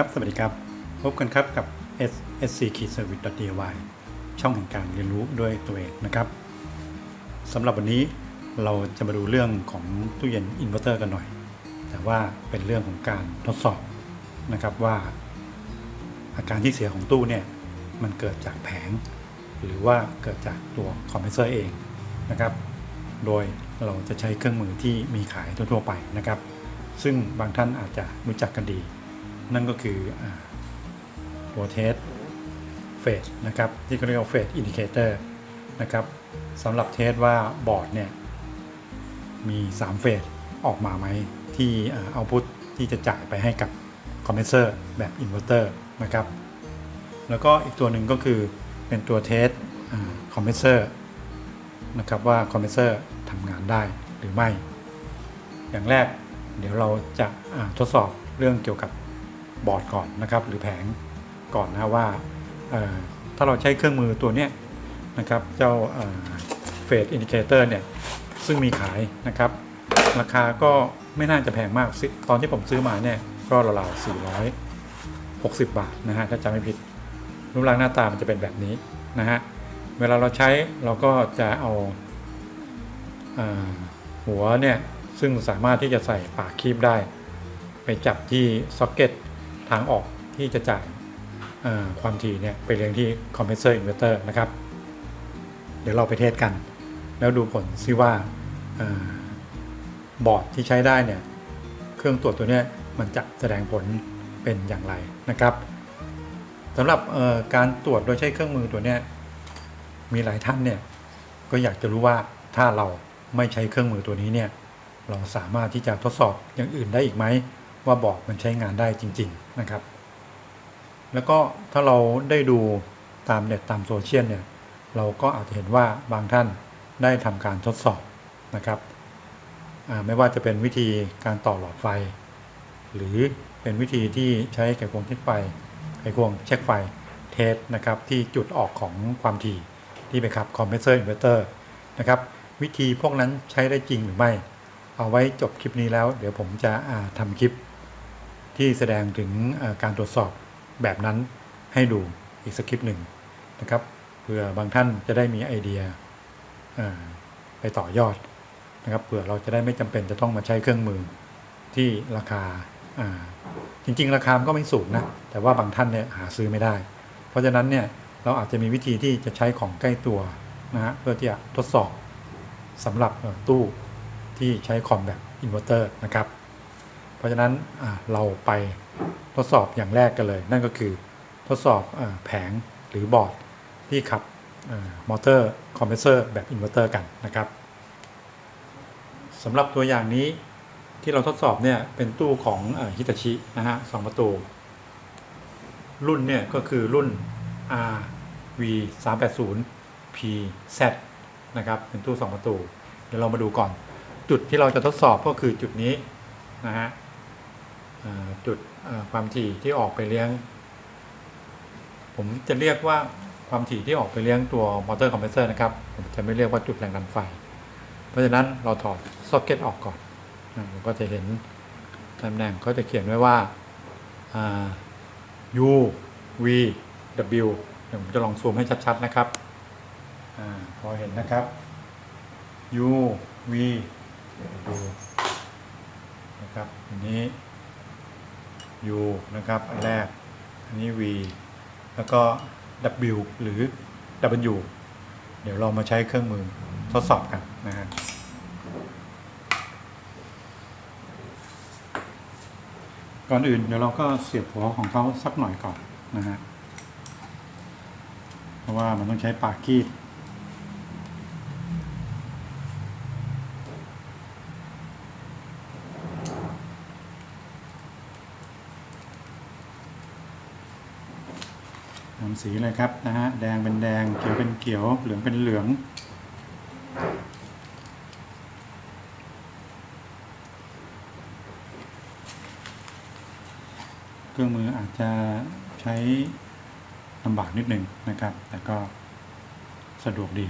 ครับ สวัสดีครับ พบกันครับกับ SSC Key Service DIY ช่องแห่งการเรียนรู้ด้วยตัวเองนะครับสำหรับวันนี้เราจะมาดูเรื่องของตู้เย็นอินเวอร์เตอร์กันหน่อย แต่ว่าเป็นเรื่องของการทดสอบนะครับว่า อาการที่เสียของตู้เนี่ยมันเกิดจากแผง หรือว่าเกิดจากตัวคอมเพรสเซอร์เองนะครับ โดยเราจะใช้เครื่องมือที่มีขายทั่วๆไปนะครับ ซึ่งบางท่านอาจจะรู้จักกันดี นั่นก็คืออาตัวเทสเฟสนะครับ ที่เขาเรียกว่าเฟสอินดิเคเตอร์นะครับสำหรับเทสว่าบอร์ดเนี่ย มี3เฟสออกมาไหมที่เอาพุทที่จะจ่ายไปให้กับคอมเพรสเซอร์แบบอินเวอร์เตอร์นะครับ แล้วก็อีกตัวหนึ่งก็คือเป็นตัวเทสคอมเพรสเซอร์นะครับว่าคอมเพรสเซอร์ทำงานได้หรือไม่ อย่างแรกเดี๋ยวเราจะทดสอบเรื่องเกี่ยวกับ บอร์ดก่อนนะครับ หรือแผงก่อนนะว่าถ้าเราใช้เครื่องมือตัวนี้นะครับ เจ้าเฟสอินดิเคเตอร์เนี่ย ซึ่งมีขายนะครับ ราคาก็ไม่น่าจะแพงมากซิตอนที่ผมซื้อมาเนี่ย ก็ราวๆ460 บาทนะฮะถ้าจำไม่ผิดรูปร่างหน้าตามันจะเป็นแบบนี้นะฮะเวลาเราใช้เราก็จะเอาอาหัวเนี่ย ซึ่งสามารถที่จะใส่ปากคีบได้ ไปจับที่ซ็อกเก็ต ทางออกที่จะจ่ายความถี่เนี่ยไปเรียงที่คอมเพรสเซอร์อินเวอร์เตอร์นะครับ เดี๋ยวเราไปเทสกัน แล้วดูผลซิว่าอาบอร์ดที่ใช้ได้เนี่ยเครื่องตรวจตัวเนี้ยมันจะแสดงผลเป็นอย่างไรนะครับสำหรับการตรวจโดยใช้เครื่องมือตัวเนี้ยมีหลายท่านเนี่ยก็อยากจะรู้ว่าถ้าเราไม่ใช้เครื่องมือตัวนี้เนี่ยเราสามารถที่จะทดสอบอย่างอื่นได้อีกไหม ว่าบอร์ดมันใช้งานได้จริง ๆนะครับ แล้วก็ถ้าเราได้ดูตามเน็ตตามโซเชียลเนี่ย เราก็อาจจะเห็นว่าบางท่านได้ทำการทดสอบนะครับ ไม่ว่าจะเป็นวิธีการต่อหลอดไฟ หรือเป็นวิธีที่ใช้ไขควงเช็คไฟไขควงเช็คไฟเทสนะครับที่จุดออกของความถี่ที่ไปขับคอมเพรสเซอร์อินเวอร์เตอร์นะครับวิธีพวกนั้นใช้ได้จริงหรือไม่ เอาไว้จบคลิปนี้แล้ว เดี๋ยวผมจะทำคลิป ที่แสดงถึงการตรวจสอบแบบนั้นให้ดูอีกสักคลิปหนึ่งนะครับเพื่อบางท่านจะได้มีไอเดียไปต่อยอดนะครับเผื่อเราจะได้ไม่จำเป็นจะต้องมาใช้เครื่องมือที่ราคาจริง ๆ ราคาก็ไม่สูงนะแต่ว่าบางท่านเนี่ยหาซื้อไม่ได้ เพราะฉะนั้นเนี่ยเราอาจจะมีวิธีที่จะใช้ของใกล้ตัวนะฮะเพื่อที่จะทดสอบสำหรับตู้ที่ใช้คอมแบบอินเวอร์เตอร์นะครับ ราะฉะนั้นเราไปทดสอบอย่างแรกกันเลย นั่นก็คือทดสอบแผงหรือบอร์ดที่ขับมอเตอร์คอมเพรสเซอร์แบบอินเวอร์เตอร์กันนะครับสำหรับตัวอย่างนี้ที่เราทดสอบเนี่ยเป็นตู้ของฮิตาชินะฮะสองประตู รุ่นเนี่ยก็คือรุ่น RV 3 8 0 PZ นะครับเป็นตู้ 2 ประตู เดี๋ยวเรามาดูก่อน จุดที่เราจะทดสอบก็คือจุดนี้นะฮะ จุดความถี่ที่ออกไปเลี้ยง ผมจะเรียกว่าความถี่ที่ออกไปเลี้ยงตัวมอเตอร์คอมเพรสเซอร์นะครับ ผมจะไม่เรียกว่าจุดแรงดันไฟ เพราะฉะนั้นเราถอดซ็อกเก็ตออกก่อนผมก็จะเห็นตำแหน่งเขาจะเขียนไว้ว่า U V W เดี๋ยวผมจะลองซูมให้ชัดๆนะครับอพอเห็นนะครับ U V W นะครับอันนี้ U นะครับ อันแรก อันนี้ V แล้วก็ W หรือ W เดี๋ยวเรามาใช้เครื่องมือทดสอบกันนะฮะก่อนอื่นเดี๋ยวเราก็เสียบหัวของเขาสักหน่อยก่อนนะฮะ เพราะว่ามันต้องใช้ปากคีบ สีเลยครับนะฮะแดงเป็นแดงเขียวเป็นเขียวเหลืองเป็นเหลืองเครื่องมืออาจจะใช้ลำบากนิดหนึ่งนะครับ แต่ก็สะดวกดี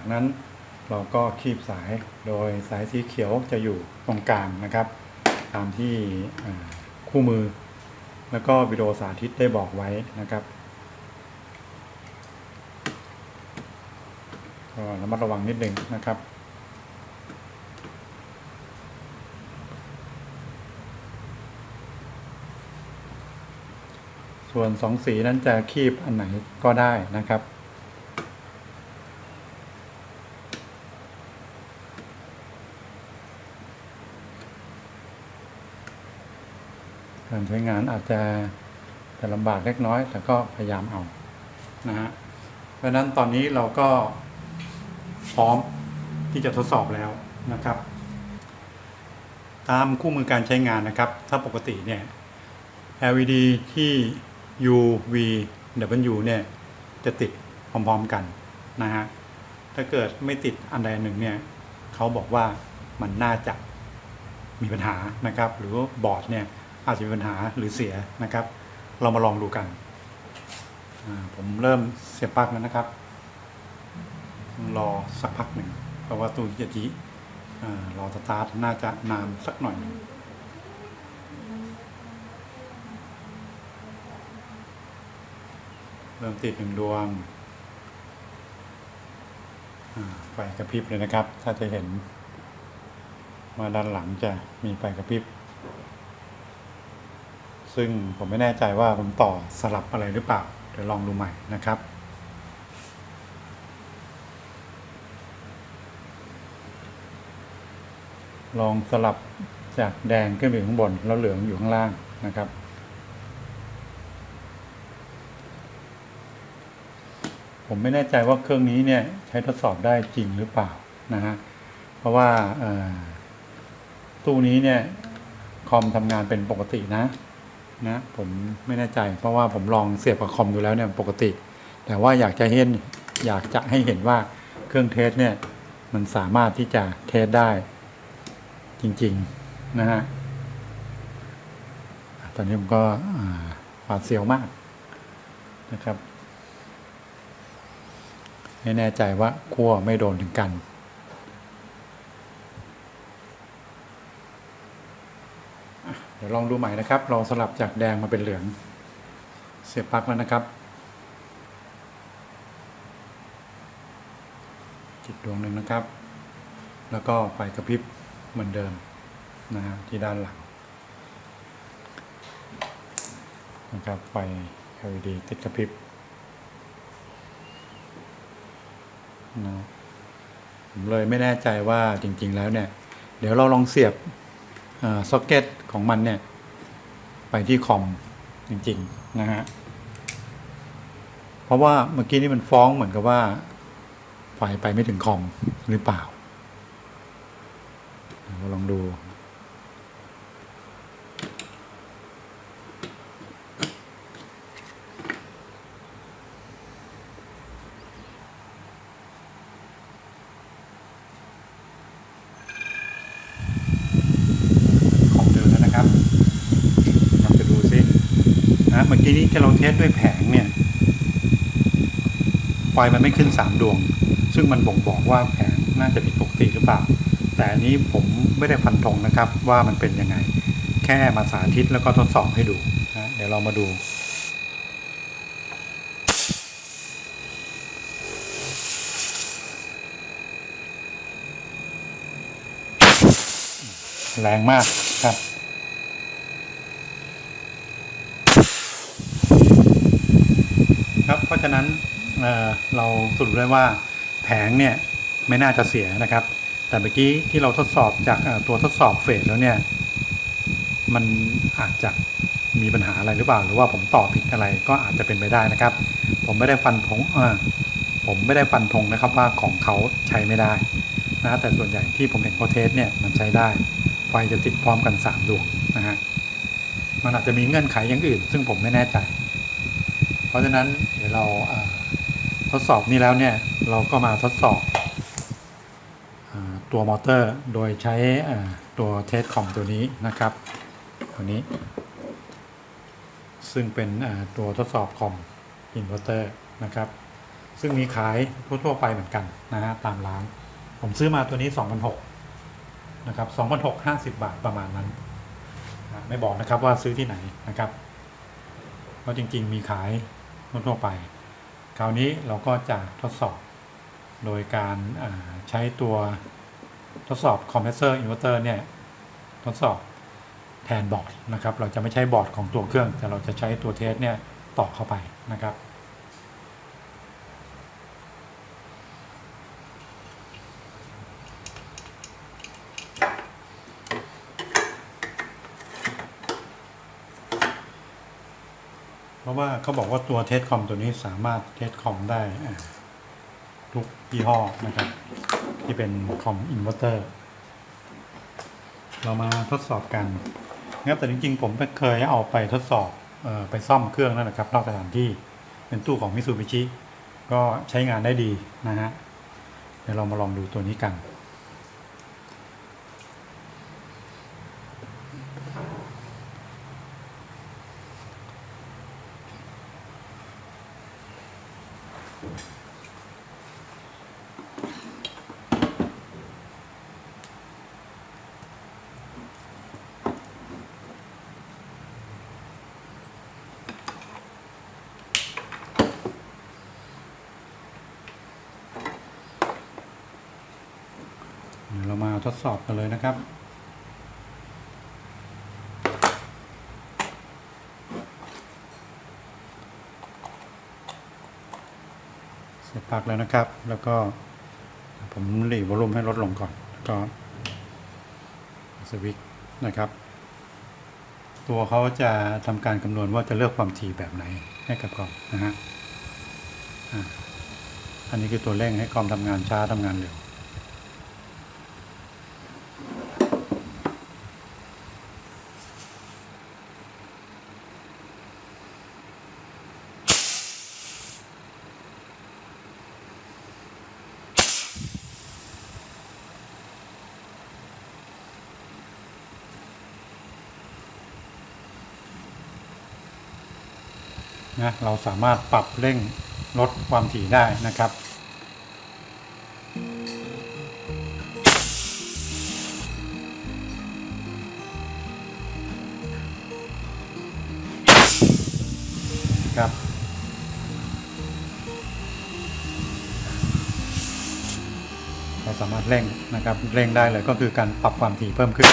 จากนั้นเราก็คีบสายโดยสายสีเขียวจะอยู่ตรงกลางนะครับ ตามที่คู่มือ แล้วก็วิดีโอสาธิตได้บอกไว้นะครับก็ระมัดระวังนิดนึงนะครับส่วนสองสีนั้นจะคีบอันไหนก็ได้นะครับ การใช้งานอาจจะจะลำบากเล็กน้อย แต่ก็พยายามเอานะฮะเพราะนั้นตอนนี้เราก็พร้อมที่จะทดสอบแล้วนะครับ ตามคู่มือการใช้งานนะครับ ถ้าปกติเนี่ย LED ที่ U V W เนี่ยจะติดพร้อมๆกันนะฮะถ้าเกิดไม่ติดอันใดหนึ่งเนี่ยเขาบอกว่ามันน่าจะมีปัญหานะครับ หรือว่าบอร์ดเนี่ย อาจจะมีปัญหาหรือเสียนะครับ เรามาลองดูกัน ผมเริ่มเสียบปลั๊กแล้วนะครับ รอสักพักหนึ่ง เพราะว่าตู้จะจีอ่ารอสตาร์ทน่าจะนานสักหน่อยหนึ่งเริ่มติดหนึ่งดวงอ่าไฟกระพริบเลยนะครับ ถ้าจะเห็นว่าด้านหลังจะมีไฟกระพริบ ซึ่งผมไม่แน่ใจว่าผมต่อสลับอะไรหรือเปล่า เดี๋ยวลองดูใหม่นะครับ ลองสลับจากแดงขึ้นไปข้างบน แล้วเหลืองอยู่ข้างล่างนะครับ ผมไม่แน่ใจว่าเครื่องนี้เนี่ยใช้ทดสอบได้จริงหรือเปล่านะฮะ เพราะว่าตู้นี้เนี่ยคอมทำงานเป็นปกตินะ นะผมไม่แน่ใจ เพราะว่าผมลองเสียบกับคอมดูแล้วเนี่ยปกติ แต่ว่าอยากจะเห็นอยากจะให้เห็นว่าเครื่องเทสเนี่ยมันสามารถที่จะเทสได้ จริง ๆ นะฮะตอนนี้ผมก็หวาดเสียวมากนะครับไม่แน่ใจว่าขั้วไม่โดนถึงกัน เดี๋ยวลองดูใหม่นะครับ เราสลับจากแดงมาเป็นเหลือง เสียบปลั๊กแล้วนะครับจิดดวงหนึ่งนะครับ แล้วก็ไฟกระพริบเหมือนเดิมนะฮะที่ด้านหลังนะครับไฟ LED ติดกระพริบนะผมเลยไม่แน่ใจว่าจริง ๆ แล้วเนี่ย เดี๋ยวเราลองเสียบ ซ็อกเก็ตของมันเนี่ย ไปที่คอมจริง ๆ นะฮะ เพราะว่าเมื่อกี้นี่มันฟ้องเหมือนกับว่าไฟไปไม่ถึงคอมหรือเปล่า เราลองดู ของเดิมแล้วนะครับเราจะดูซิ นะเมื่อกี้นี้ที่เราเทสด้วยแผงเนี่ยไฟมันไม่ขึ้นสามดวง ซึ่งมันบ่งบอกว่าแผงน่าจะผิดปกติหรือเปล่า แต่อันนี้ผมไม่ได้ฟันธงนะครับว่ามันเป็นยังไง แค่มาสาธิตแล้วก็ทดสอบให้ดูนะเดี๋ยวเรามาดูแรงมากครับ เพราะฉะนั้น เราสรุปได้ว่าแผงเนี่ยไม่น่าจะเสียนะครับ แต่เมื่อกี้ที่เราทดสอบจากตัวทดสอบเฟสแล้วเนี่ย มันอาจจะมีปัญหาอะไรหรือเปล่า หรือว่าผมต่อผิดอะไรก็อาจจะเป็นไปได้นะครับ ผมไม่ได้ฟันธงผมไม่ได้ฟันธงนะครับว่าของเขาใช้ไม่ได้นะแต่ส่วนใหญ่ที่ผมเห็นเขาเทสเนี่ยมันใช้ได้ ไฟจะติดพร้อมกันสามดวงนะฮะมันอาจจะมีเงื่อนไขอย่างอื่น ซึ่งผมไม่แน่ใจ เพราะฉะนั้นเดี๋ยวเรา ทดสอบนี้แล้วเนี่ยเราก็มาทดสอบอตัวมอเตอร์โดยใช้ตัวเทสคอมตัวนี้นะครับตัวนี้ ซึ่งเป็นตัวทดสอบคอมอินเวอร์เตอร์นะครับ ซึ่งมีขายทั่วๆไปเหมือนกันนะฮะตามร้าน ผมซื้อมาตัวนี้ 2,600นะครับ2,650 บาทประมาณนั้น ไม่บอกนะครับว่าซื้อที่ไหนนะครับเพราะจริงๆมีขายทั่วๆไป คราวนี้เราก็จะทดสอบโดยการใช้ตัวทดสอบคอมเพรสเซอร์อินเวอร์เตอร์เนี่ยทดสอบแทนบอร์ดนะครับ เราจะไม่ใช้บอร์ดของตัวเครื่อง แต่เราจะใช้ตัวเทสเนี่ยต่อเข้าไปนะครับ เพราะว่าเขาบอกว่าตัวเทสคอมตัวนี้สามารถเทสคอมได้ทุกยี่ห้อนะครับ ที่เป็นคอมอินเวอร์เตอร์ เรามาทดสอบกันนะครับแต่จริงๆ ผมเคยเอาไปทดสอบออไปซ่อมเครื่องแล้วนะครับ นอกสถานที่เป็นตู้ของมิ t ูบิชิก็ใช้งานได้ดีนะฮะเดี๋ยวเรามาลองดูตัวนี้กัน ทดสอบกันเลยนะครับ เสร็จปักแล้วนะครับ แล้วก็ผมหลีวอลุ่มให้ลดลงก่อน แล้วก็สวิตนะครับ ตัวเขาจะทำการคำนวณว่าจะเลือกความถี่แบบไหนให้กับกล่องนะฮะอันนี้คือตัวเร่งให้คอมทำงานช้าทำงานเร็ว นะเราสามารถปรับเร่งลดความถี่ได้นะครับ ครับเราสามารถเร่งนะครับเร่งได้เลยก็คือการปรับความถี่เพิ่มขึ้น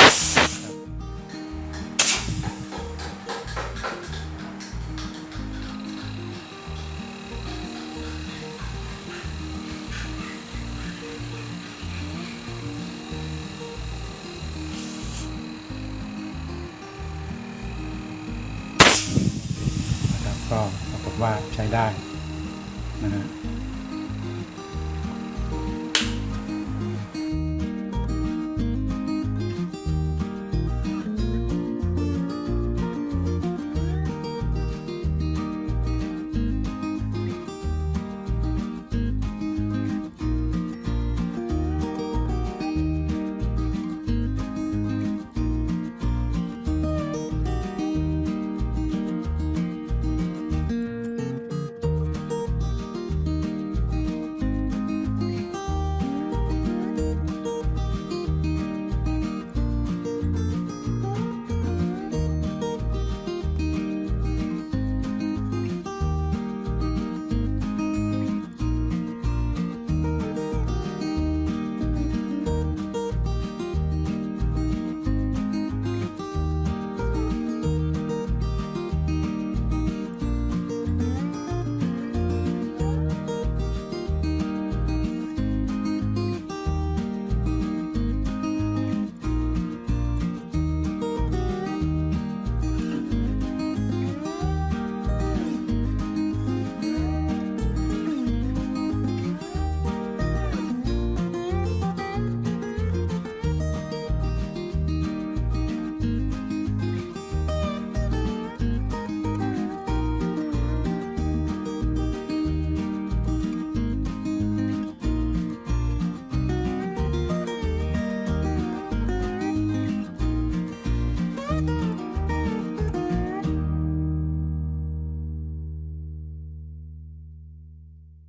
ก็ปรากฏว่าใช้ได้นะฮะ